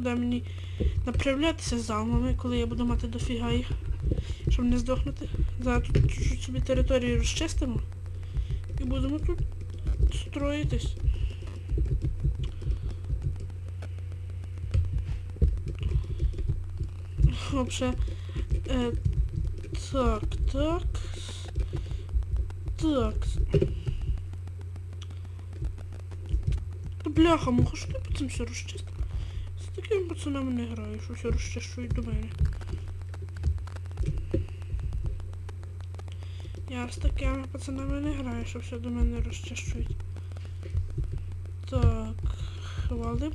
куди мені направлятися з алмами, коли я буду мати дофіга їх. Щоб не здохнути. Зараз тут чуть-чуть собі територію розчистимо. І будемо тут строїтись. Вообще. Е, так, так. Так. Бляха, муха, що ти по все розчистив? З такими пацанами не граю, що все розчищують до мене. Я з такими пацанами не граю, що все до мене розчищують. Так, хвалим.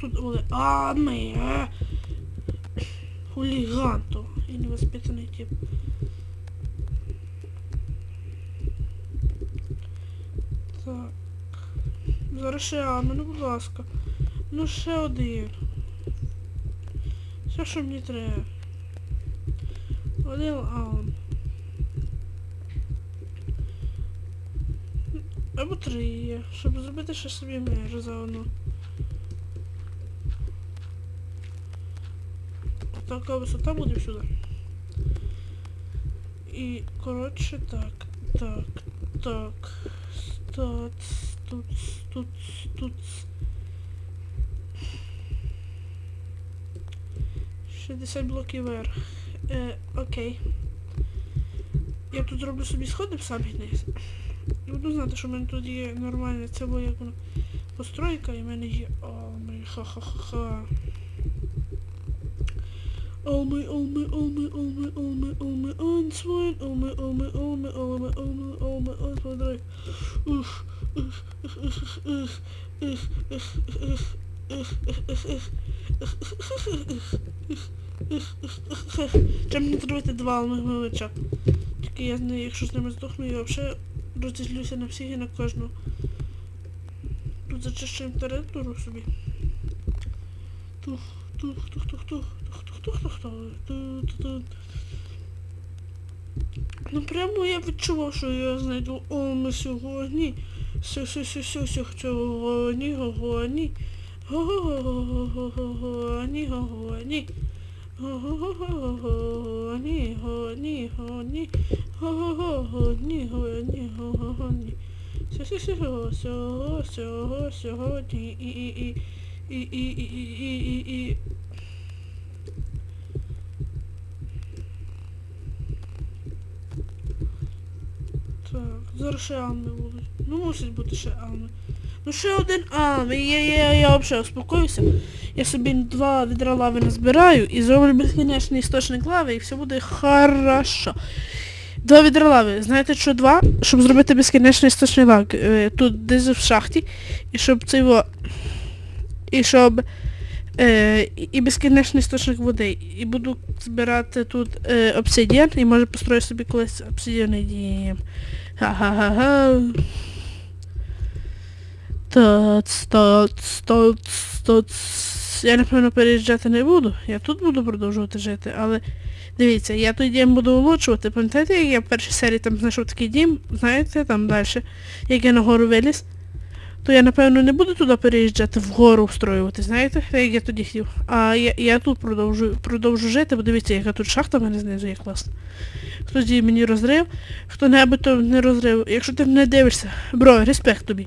Тут були. А, ми. е. Хуліган то. І невоспитаний тип. Так. Зараз ще Ами, ну будь ласка. Ну ще один. Все, що мені треба. Один аун. Або три є, щоб зробити ще собі межу заодно. Така висота буде всюди. І, коротше, так, так, так. Тут, тут, тут, тут. 60 блоків вверх. Е, окей. Я тут зроблю собі сходи в самий низ. І буду знати, що в мене тут є нормальне це було як воно постройка, і в мене є. О, ми ха-ха-ха. Olme, olme, olme, olme, olme, olme, ansvar, olme, olme, olme, olme, olme, olme, ansvar, drag. Uff, uff, uff, uff, uff, uff, uff, uff, uff, uff, uff, Треба мені зробити два алмовича. Тільки я з нею, якщо з ними здохну, я взагалі розділюся на всіх і на кожного. Тут зачищуємо територію собі. Тух, тух, тух, тух, тух, тух, тух, тух, тух, тух, тух, тух. Ну прямо я відчував, що я знайду Олми сьогодні. Сю-сю-сю-сю-сю-чого-ні, го-го-ні. Го-го-го-го-го-го-ні, го-го-ні. Го-го-го-го-го-ні, го-ні, го-ні. Го-го-го-го-ні, го-ні, го-го-ні. Сю-сю-сю-сю-сю-сю-сю-ні, і-і-і. І-і-і-і-і-і. Зараз ще будуть. Ну мусить бути ще алми. Ну ще один алми. Я, я, я взагалі успокоюся. Я собі два відра лави назбираю і зроблю безкінечний істочник лави і все буде хорошо. Два відра лави. Знаєте що два? Щоб зробити безкінечний істочник лави. Е, Тут десь в шахті. І щоб це його і щоб е, і- безкінечний істочник води. І буду збирати тут е, обсидіан і може построю собі колись обсидіаний дім. Ха-ха-ха-ха. Тоц, тоц, тоц, тоц. Я напевно переїжджати не буду. Я тут буду продовжувати жити, але дивіться, я той дім буду улучшувати. Пам'ятаєте, як я в першій серії там знайшов такий дім, знаєте, там далі, як я нагору виліз? то я напевно не буду туди переїжджати вгору встроювати, знаєте, як я тоді хотів. А я, я тут продовжу, продовжу жити, бо дивіться, яка тут шахта в мене знизу є класна. Хтось мені розрив, хто-небудь то не розрив. Якщо ти мене дивишся, бро, респект тобі.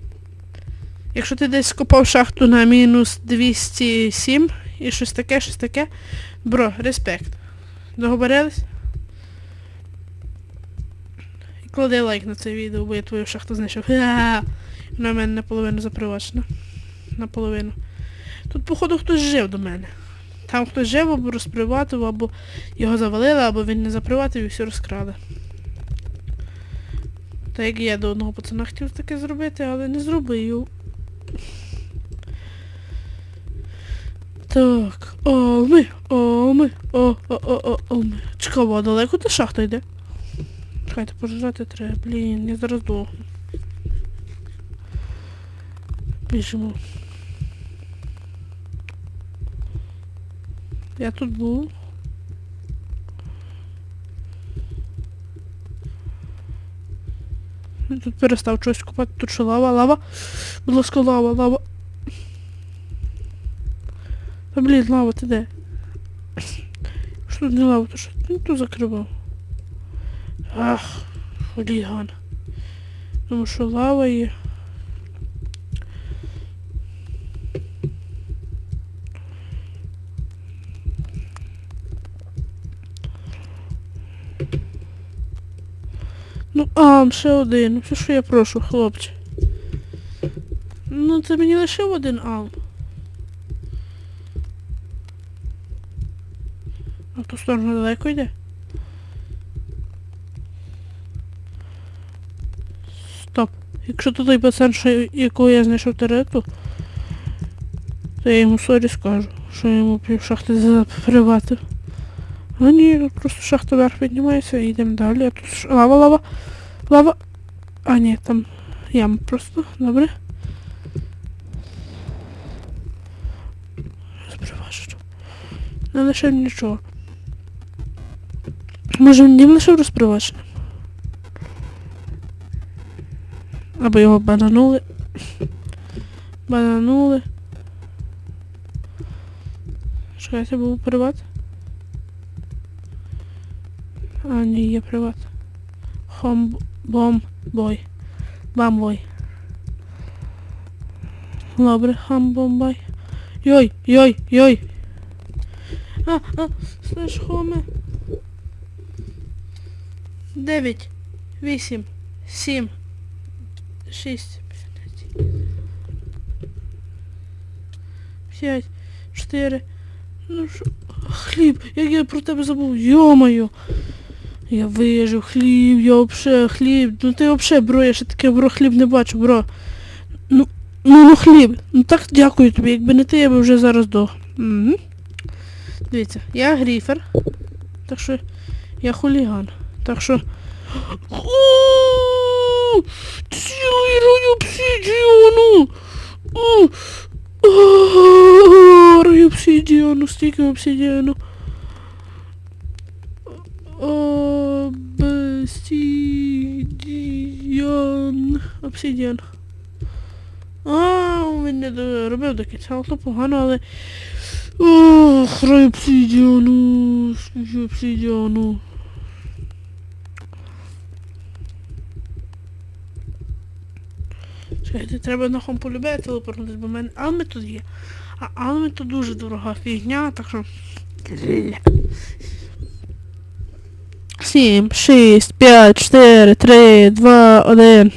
Якщо ти десь скопав шахту на мінус 207 і щось таке, щось таке, бро, респект. Договорились? І клади лайк на це відео, бо я твою шахту знайшов. Вона в мене наполовину запривачена. Наполовину. Тут, походу, хтось жив до мене. Там хтось жив, або розприватив, або його завалили, або він не заприватив і все розкрали. Та як я до одного пацана хотів таке зробити, але не зробив. Так, Олми, Олми, о, о, о, о, Олми. Цікаво, а далеко та шахта йде? Чекайте, пожежати треба. Блін, я зараз дохну. Біжимо. Я тут був. Тут перестав щось купати, тут що лава, лава. Будь ласка, лава, лава. Та блін, лава, ти де? Що не лава, то що ти тут закривав? Ах, хуліган. Тому що лава є. А, ще один. Все, що я прошу, хлопче. Ну, це мені лише один алм. А в ту сторону далеко йде? Стоп. Якщо то той пацан, що, якого я знайшов терету, то я йому сорі скажу, що я йому пів шахти заприватив. А ні, просто шахта вверх піднімається і йдемо далі. А тут ш- лава. А ні, там яма просто, добре. Розприважу. Не лишив нічого. Може він не лишив розпривачення? Або його бананули. Бананули. Чекайте, був приват. А, ні, є приват. Хом бом бой. Бамбой. Добре, хамбомбай. Йой, йой, йой. А, а, слеш хоме. Дев'ять, вісім, сім, шість, п'ять, чотири. Ну що? Хліб, як я про тебе забув, йомаю. Я вижив, хліб, я вообще хліб. Ну ти вообще, бро, я ще таке бро хліб не бачу, бро. Ну, ну, ну хліб. Ну так дякую тобі, якби не ти, я би вже зараз дох. Угу. Дивіться, я гріфер. Так що я хуліган. Так що. Цілий рай обсидіану! О, о, Рай обсидіану, стільки обсидіану. Обсидіан. Обсидіан. А, він не доробив до кінця, але то погано, але... Ох, рай обсидіану. Скільки обсидіану. Чекайте, треба на хом полюбе телепортнутися, бо в мене алми тут є. А алми тут дуже дорога фігня, так що... Сім, шість, п'ять, чотири, три, два, один.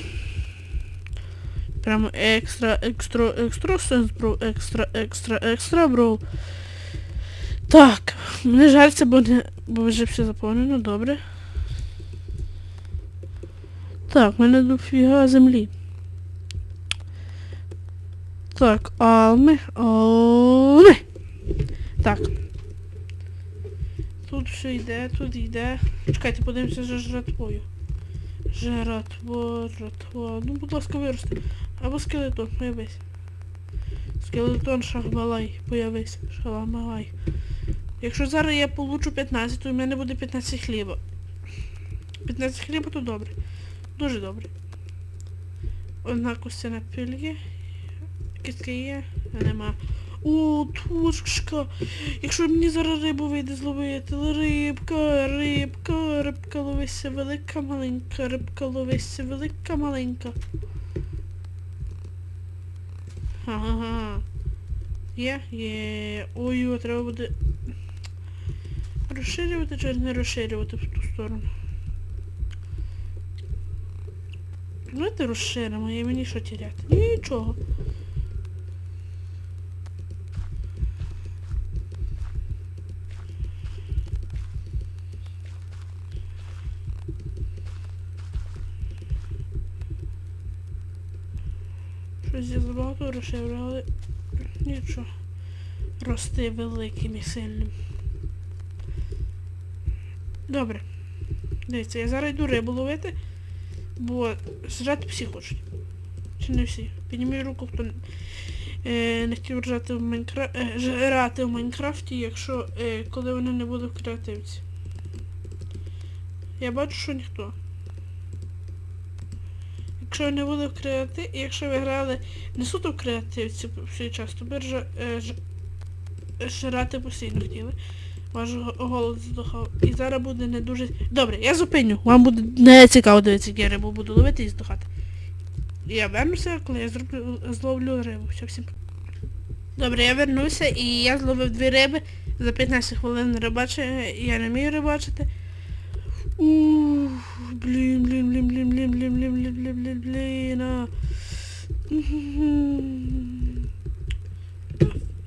Прямо екстра, екстра, екстра сенс, бро, екстра, екстра, екстра, бро. Так, мені жаль це, бо, не, бо вже все заповнено, добре. Так, в мене дофіга землі. Так, алми, алми. Так. Тут все йде, тут йде. Чекайте, подивимося за жратвою. Жратво, жратво. Ну, будь ласка, вирости. Або скелетон, появись. Скелетон шахбалай, появись. Шаламалай. Якщо зараз я получу 15, то в мене буде 15 хліба. 15 хліба то добре. Дуже добре. Одна костяна піль є. Кістки є, а нема. О, тушка. Якщо мені зараз рибу вийде зловити. Рибка, рибка, рибка ловися, велика маленька, рибка ловися, велика маленька. Ага. Є, є. Ой, треба буде розширювати чи не розширювати в ту сторону. Давайте розширимо, і мені що тіряти? Нічого. Щось забагато розширю, але нічого. Рости великим і сильним. Добре. Дивіться, я зараз йду рибу ловити, бо зжати всі хочуть. Чи не всі? Підніміть руку, хто е, не хотів жати в Майнкра... е, жрати в Майнкрафті, якщо е, коли вони не будуть в креативці. Я бачу, що ніхто. Якщо не буде в креативі, якщо ви грали не суто в креативці всій час, то биржа... Е, ж... жрати постійно хотіли. Ваш го- голод здохав. І зараз буде не дуже. Добре, я зупиню. Вам буде не цікаво дивитися, як я рибу буду ловити і здохати. Я вернуся, коли я зроблю, зловлю рибу. Все, всім. Добре, я вернуся і я зловив дві риби. За 15 хвилин рибачу, я не вмію рибачити. Ух, блін, блін, блін, блін, блін, блін, блін, блін, блін, блін, блін, а.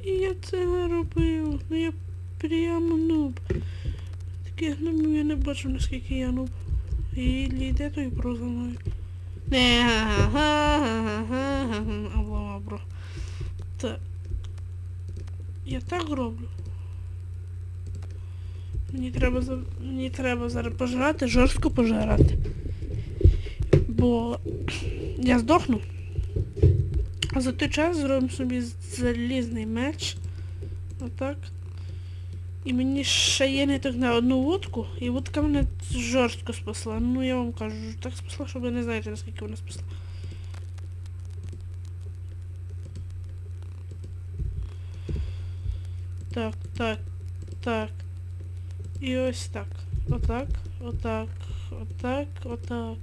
Я це не робив. Ну я прямо нуб. Таких нубів я не бачу, наскільки я нуб. І йде той про за мною. Не, га-га-га-га-га-га, або бро. Та. Я так роблю. Мені треба мені треба зараз пожрати, жорстко пожрати. Бо я здохну. А за той час зробимо собі залізний меч. Отак. І мені ще є не так на одну вудку, і вудка мене жорстко спасла. Ну я вам кажу, так спасла, що ви не знаєте, наскільки вона спасла. Так, так, так. І ось так. Отак, отак, отак, отак.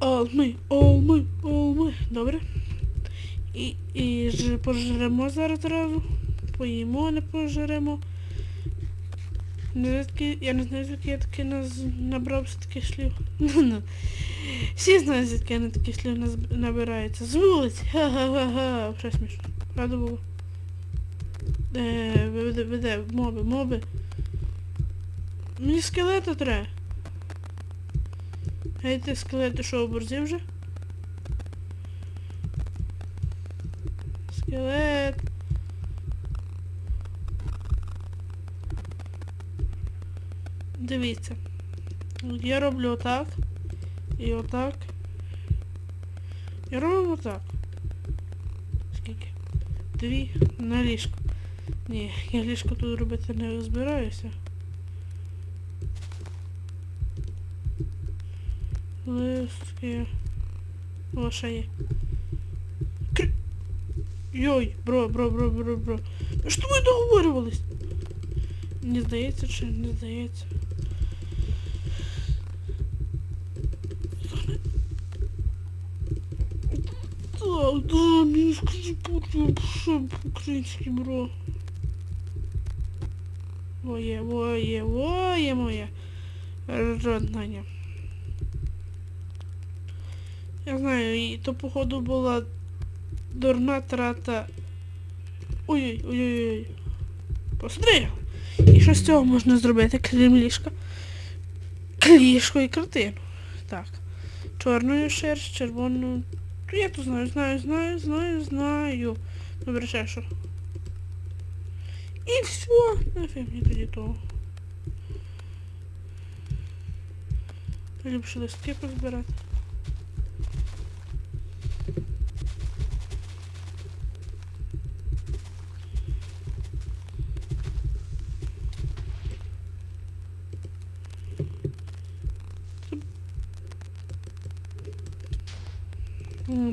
Олми, олми, олми. Добре. І, і ж пожремо зараз одразу. Поїмо, не пожремо. Не звідки- я не знаю, звідки я таки набрався таких слів. Всі знають, звідки я на таких слів набирається. З вулиці. Ха-ха-ха-ха. Вже смішно. Правда було. Е, веде, веде, моби, моби. Мені скелета треба. Гей, ти скелет, ти що, оборзів вже? Скелет. Дивіться. Я роблю отак. І отак. Я роблю отак. Скільки? Дві на ліжко. Ні, я ліжко тут робити не збираюся. Листки. О, ще є. Кр... Йой, бро, бро, бро, бро, бро. А Що ми договорювались? Не здається чи не здається? Так, да, мені скажи, що по-українськи, бро. Воє, воє, воє моє. Роднання. Я знаю, і то походу була дурна трата. Ой-ой-ой-ой. Посмотри. І що з цього можна зробити, крім ліжка? Ліжко і картину. Так. Чорною шерсть, червоною. Ну, Я то знаю, знаю, знаю, знаю, знаю. Добре, ще що. І все. Нафіг мені тоді того. Ліпше листки позбирати.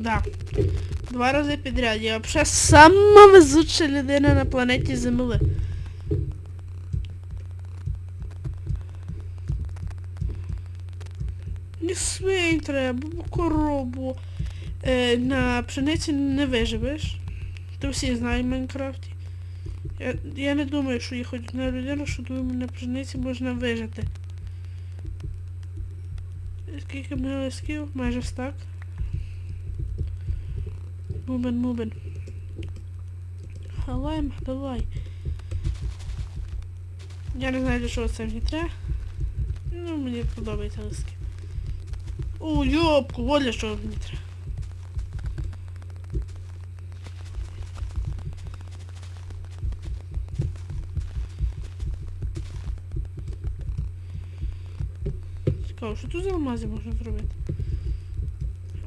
Да. Два рази підряд. Я взагалі сама везуча людина на планеті Земли. Не свинь треба, бо коробу. Е, на пшениці не виживеш. То всі знають в Майнкрафті. Я, я не думаю, що є хоч одна людина, що думає, на пшениці можна вижити. Скільки ми лисків? Майже стак. Мубен, мубен. Давай, давай. Я не знаю, для чого це мені треба. Ну, мені подобається лиски. О, йопку, вот для чого мені треба. Цікаво, що тут алмази можна зробити?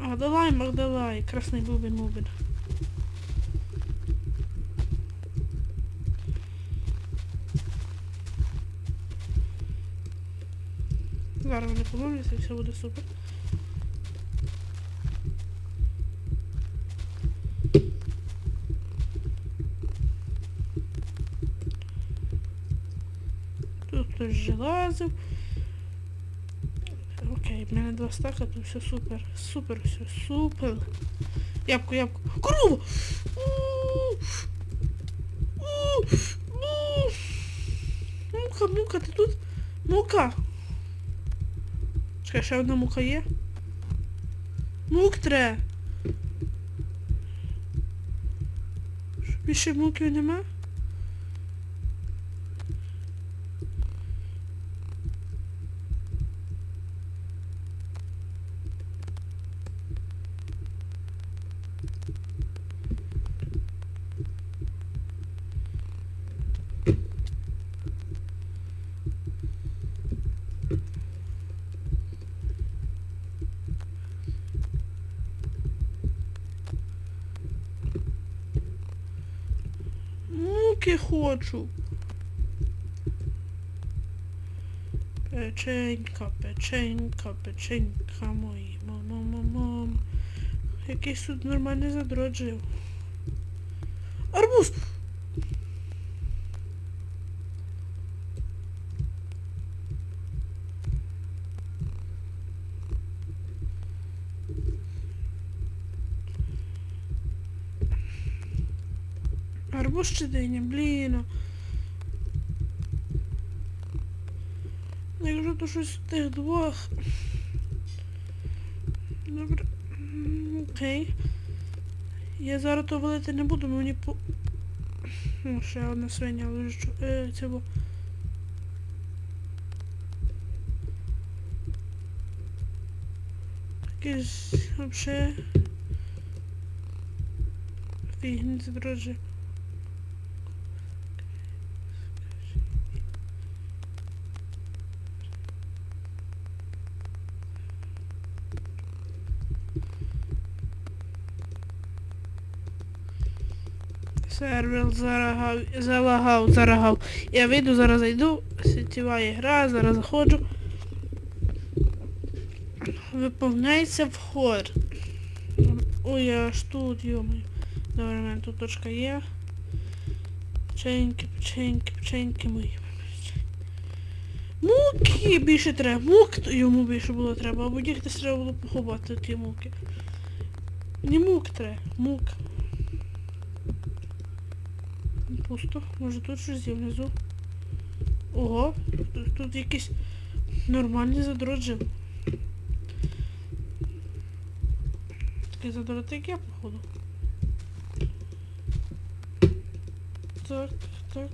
А, давай, Мак, давай. Красный бубен, бубен. Зараз вони поломляться і все буде супер. Тут хтось желазив. Окей, в мене два стака, то все супер. Супер, все, супер. Ябко, ябко. Корова! Мука, мука, ти тут? Мука! Чекай, ще одна мука є? Мук тре! Більше муків нема? Муки хочу. Печенька, печенька, печенька мої. Мам-мам-мам. Якийсь тут нормально задроджив. Арбуз! Арбуз блін. Ну, Якщо то щось з тих двох. Добре. Окей. Я зараз то валити не буду, бо мені по... Ну, ще одна свиня лежу. Е, це бо... Якийсь вообще... Фігні задрожи. Сервер зарагав, залагав, зарагав. Я вийду, зараз зайду, сетєва гра, зараз заходжу. Виповняється вход. Ой, я аж тут, йомаю. Добре, в мене тут точка є. Печеньки, печеньки, печеньки мої. Муки більше треба. Мук йому більше було треба, або їх десь треба було поховати ті муки. Не мук треба, мук. Пусто. Може тут щось є внизу. Ого, тут, тут якийсь нормальний задрот жив. Такий задрот, як я, походу. Так, так.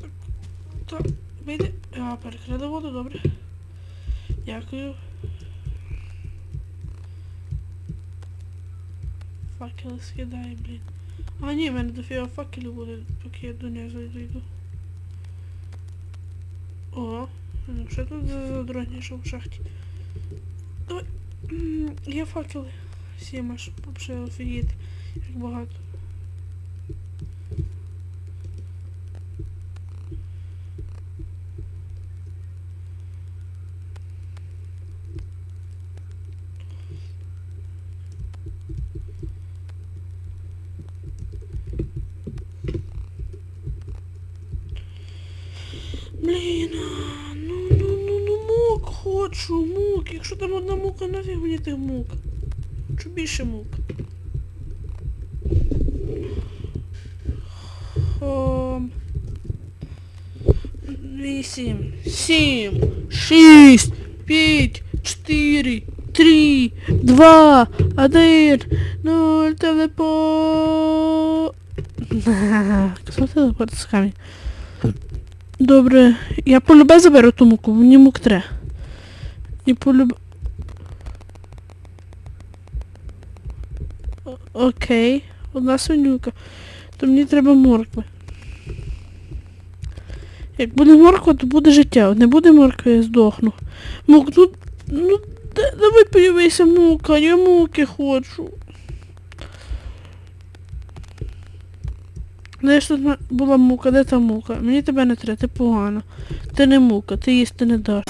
Так, так. Вийде. А, перекрили воду, добре. Дякую. Факели скидає, блін. А ні, в мене дофіга факелів буде, поки я до нього зайду. О, ну що тут за задроніше в шахті? Давай. я факели. Сім аж взагалі офігіти. Як багато. Хочу, мук. Якщо там одна мука, нафіг мені тих мук. Хочу більше мук. Хом. Вісім, сім, шість, п'ять, чотири, три, два, один, нуль, камінь? Добре, я полюбе заберу ту муку, мені мук тре. І полюбе... О- Окей, одна свинюка. То мені треба моркви. Як буде морква, то буде життя. Не буде моркви, я здохну. Мук, тут... Ну, да- давай появися мука, я муки хочу. Де ж тут була мука, де та мука? Мені тебе не треба, ти погано. Ти не мука, ти їсти не даш.